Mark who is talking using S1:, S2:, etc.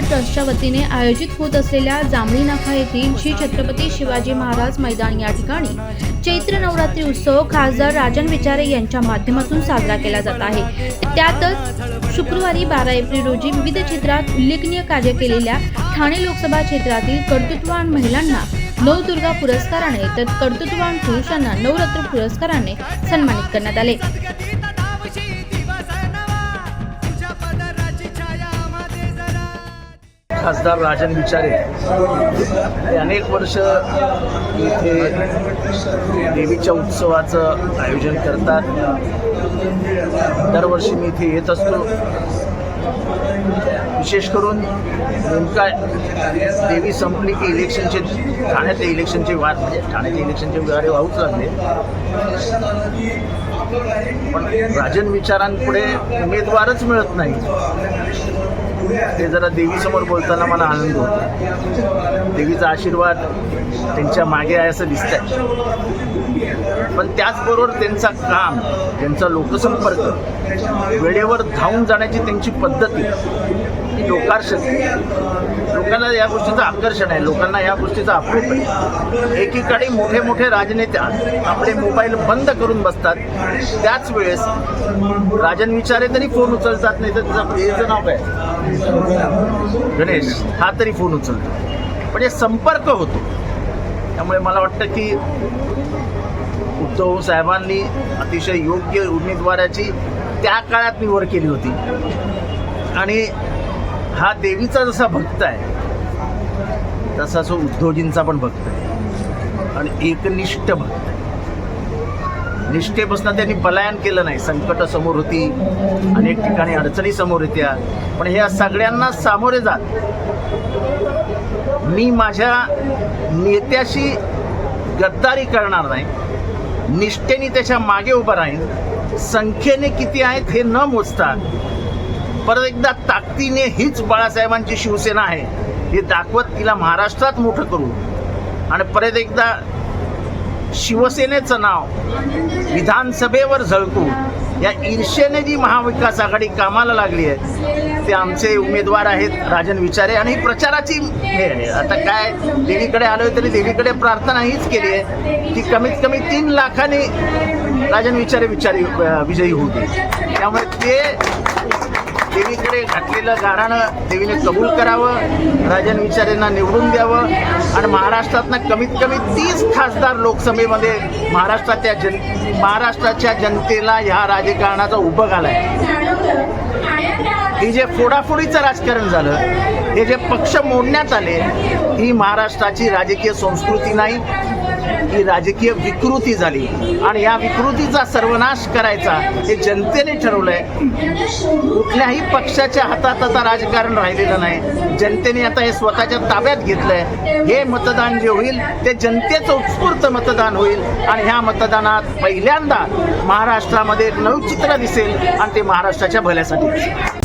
S1: चित्रपट ट्रस्टच्या वतीने आयोजित होत असलेल्या जांभळी नाका येथील श्री छत्रपती शिवाजी महाराज मैदान या ठिकाणी चैत्र नवरात्री उत्सव खासदार राजन विचारे यांच्या माध्यमातून साजरा केला जात आहे. त्यातच शुक्रवारी बारा एप्रिल रोजी विविध क्षेत्रात उल्लेखनीय कार्य केलेल्या ठाणे लोकसभा क्षेत्रातील कर्तृत्ववान महिलांना नवदुर्गा पुरस्काराने तर कर्तृत्ववान पुरुषांना नवरत्न पुरस्काराने सन्मानित करण्यात आले.
S2: खासदार राजन विचारे अनेक वर्ष इथे देवीच्या उत्सवाचं आयोजन करतात. दरवर्षी मी इथे येत असतो. विशेष करून नेमका देवी संपली की इलेक्शनचे ठाण्यातले इलेक्शनचे वाद म्हणजे ठाण्याचे इलेक्शनचे व्यवहारे वाहूच लागले. पण राजन विचारांपुढे उमेदवारच मिळत नाही. ते जरा देवीसमोर बोलताना मला आनंद होतो. देवीचा आशीर्वाद त्यांच्या मागे आहे असं दिसतंय. पण त्याचबरोबर त्यांचा काम त्यांचा लोकसंपर्क वेळेवर धावून जाण्याची त्यांची पद्धती की लोकार्षण लोकांना या गोष्टीचं आकर्षण आहे. लोकांना या गोष्टीचं अप्रूप आहे. एकीकडे मोठे मोठे राजनेते आपले मोबाईल बंद करून बसतात. त्याच वेळेस राजन विचारे तरी फोन उचलतात नाही तर त्याचं प्रियचं नाव काय? गणेश. हा तरी फोन उचलतो. पण हे संपर्क होतो. त्यामुळे मला वाटतं की उद्धव साहेबांनी अतिशय योग्य उमेदवाराची त्या काळात निवड केली होती. आणि हा देवीचा जसा भक्त आहे तसा जो उद्धवजींचा पण भक्त आहे. आणि एकनिष्ठ भक्त आहे. निष्ठेपासून त्यांनी पलायन केलं नाही संकट समोर होती अनेक ठिकाणी अडचणी समोर येत्या. पण ह्या सगळ्यांना सामोरे जात मी माझ्या नेत्याशी गद्दारी करणार नाही. निष्ठेने त्याच्यामागे उभं राहीन. संख्येने किती आहेत हे न मोजता परत एकदा ताकदीने हीच बाळासाहेबांची शिवसेना आहे हे दाखवत तिला महाराष्ट्रात मोठं करू आणि परत एकदा शिवसेनेचं नाव विधानसभेवर झळकू या ईर्षेने जी महाविकास आघाडी कामाला लागली आहे ते आमचे उमेदवार आहेत राजन विचारे आणि ही प्रचाराची हे आहे. आता काय देवीकडे आलोय तरी देवीकडे प्रार्थना हीच केली आहे की कमीत कमी तीन लाखाने राजन विचारे विचारी विजयी होते त्यामुळे ते देवीकडे घातलेलं गाराणं देवीने कबूल करावं राजन विचारेंना निवडून द्यावं आणि महाराष्ट्रातनं कमीत कमी तीस खासदार लोकसभेमध्ये महाराष्ट्राच्या जन महाराष्ट्राच्या जनतेला ह्या राजकारणाचा उभं घालाय. हे जे फोडाफोडीचं राजकारण झालं हे जे पक्ष मोडण्यात आले ही महाराष्ट्राची राजकीय संस्कृती नाही ही राजकीय विकृती झाली. आणि या विकृतीचा सर्वनाश करायचा हे जनतेने ठरवलंय. कुठल्याही पक्षाच्या हातात आता राजकारण राहिलेलं नाही. जनतेने आता हे स्वतःच्या ताब्यात घेतलंय. हे मतदान जे होईल ते जनतेचं उत्स्फूर्त मतदान होईल. आणि ह्या मतदानात पहिल्यांदा महाराष्ट्रामध्ये एक नवचित्र दिसेल आणि ते महाराष्ट्राच्या भल्यासाठी